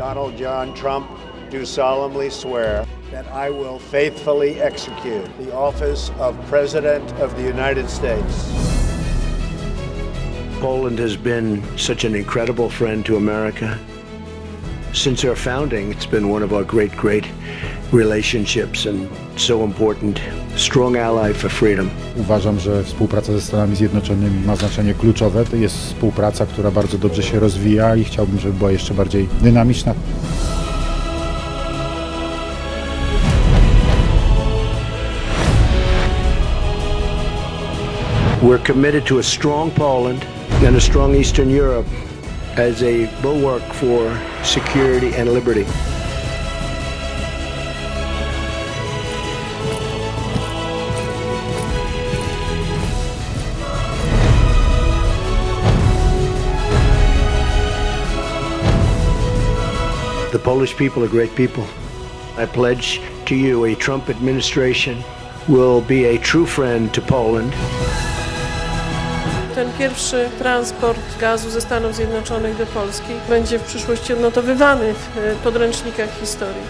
Donald John Trump, do solemnly swear that I will faithfully execute the office of President of the United States. Poland has been such an incredible friend to America. Since our founding, it's been one of our great, great relationships and so important. Strong ally for freedom. Uważam, że współpraca ze Stanami Zjednoczonymi ma znaczenie kluczowe. To jest współpraca, która bardzo dobrze się rozwija i chciałbym, żeby była jeszcze bardziej dynamiczna. We're committed to a strong Poland and a strong Eastern Europe as a bulwark for security and liberty. The Polish people are great people. I pledge to you a Trump administration will be a true friend to Poland. Ten pierwszy transport gazu ze Stanów Zjednoczonych do Polski będzie w przyszłości odnotowywany w e, podręcznikach historii.